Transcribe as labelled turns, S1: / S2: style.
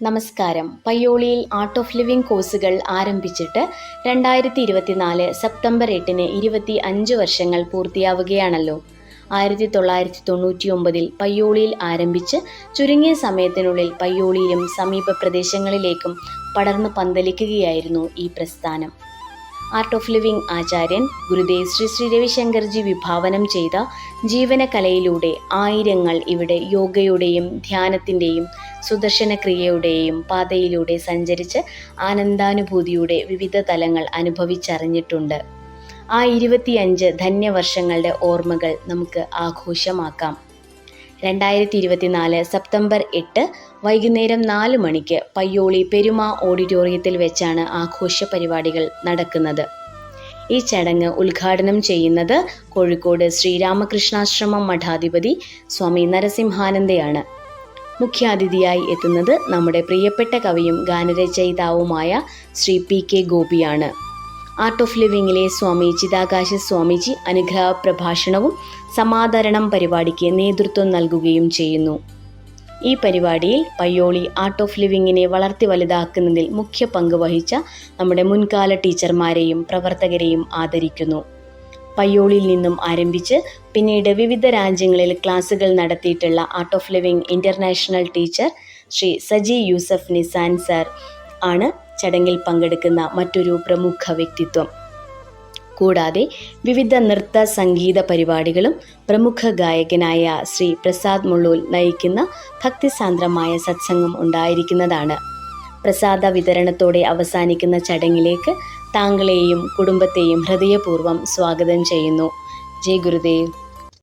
S1: നമസ്കാരം. പയ്യോളിയിൽ art of living കോഴ്സുകൾ ആരംഭിച്ചിട്ട് രണ്ടായിരത്തി ഇരുപത്തിനാല് സെപ്റ്റംബർ എട്ടിന് ഇരുപത്തി അഞ്ച് വർഷങ്ങൾ പൂർത്തിയാവുകയാണല്ലോ. ആയിരത്തി തൊള്ളായിരത്തി തൊണ്ണൂറ്റി ഒമ്പതിൽ പയ്യോളിയിൽ ആരംഭിച്ച് ചുരുങ്ങിയ സമയത്തിനുള്ളിൽ പയ്യോളിയിലും സമീപ പ്രദേശങ്ങളിലേക്കും പടർന്നു പന്തലിക്കുകയായിരുന്നു ഈ പ്രസ്ഥാനം. ആർട്ട് ഓഫ് ലിവിംഗ് ആചാര്യൻ ഗുരുദേവ് ശ്രീ ശ്രീ രവിശങ്കർജി വിഭാവനം ചെയ്ത ജീവനകലയിലൂടെ ആയിരങ്ങൾ ഇവിടെ യോഗയുടെയും ധ്യാനത്തിന്റെയും സുദർശന ക്രിയയുടെയും പാതയിലൂടെ സഞ്ചരിച്ച് ആനന്ദാനുഭൂതിയുടെ വിവിധ തലങ്ങൾ അനുഭവിച്ചറിഞ്ഞിട്ടുണ്ട്. ആ ഇരുപത്തിയഞ്ച് ധന്യവർഷങ്ങളുടെ ഓർമ്മകൾ നമുക്ക് ആഘോഷമാക്കാം. രണ്ടായിരത്തി ഇരുപത്തിനാല് സെപ്റ്റംബർ എട്ട് വൈകുന്നേരം നാല് മണിക്ക് പയ്യോളി പെരുമ ഓഡിറ്റോറിയത്തിൽ വെച്ചാണ് ആഘോഷ പരിപാടികൾ നടക്കുന്നത്. ഈ ചടങ്ങ് ഉദ്ഘാടനം ചെയ്യുന്നത് കോഴിക്കോട് ശ്രീരാമകൃഷ്ണാശ്രമം മഠാധിപതി സ്വാമി നരസിംഹാനന്ദയാണ്. മുഖ്യാതിഥിയായി എത്തുന്നത് നമ്മുടെ പ്രിയപ്പെട്ട കവിയും ഗാനരചയിതാവുമായ ശ്രീ പി കെ ഗോപിയാണ്. ആർട്ട് ഓഫ് ലിവിംഗിലെ സ്വാമി ചിതാകാശ സ്വാമിജി അനുഗ്രഹ പ്രഭാഷണവും സമാദരണം പരിപാടിക്ക് നേതൃത്വം നൽകുകയും ചെയ്യുന്നു. ഈ പരിപാടിയിൽ പയ്യോളി ആർട്ട് ഓഫ് ലിവിങ്ങിനെ വളർത്തി വലുതാക്കുന്നതിൽ മുഖ്യ പങ്ക് വഹിച്ച നമ്മുടെ മുൻകാല ടീച്ചർമാരെയും പ്രവർത്തകരെയും ആദരിക്കുന്നു. പയ്യോളിയിൽ നിന്നും ആരംഭിച്ച് പിന്നീട് വിവിധ രാജ്യങ്ങളിൽ ക്ലാസുകൾ നടത്തിയിട്ടുള്ള art of living international teacher Shri Saji Yusuf Nisan sir ആണ് ചടങ്ങിൽ പങ്കെടുക്കുന്ന മറ്റൊരു പ്രമുഖ വ്യക്തിത്വം. കൂടാതെ വിവിധ നൃത്ത സംഗീത പരിപാടികളും പ്രമുഖ ഗായകനായ ശ്രീ പ്രസാദ് മുള്ളൂൽ നയിക്കുന്ന ഭക്തിസാന്ദ്രമായ സത്സംഗം ഉണ്ടായിരിക്കുന്നതാണ്. പ്രസാദ വിതരണത്തോടെ അവസാനിക്കുന്ന ചടങ്ങിലേക്ക് താങ്കളെയും കുടുംബത്തെയും ഹൃദയപൂർവം സ്വാഗതം ചെയ്യുന്നു. ജയ് ഗുരുദേവ്.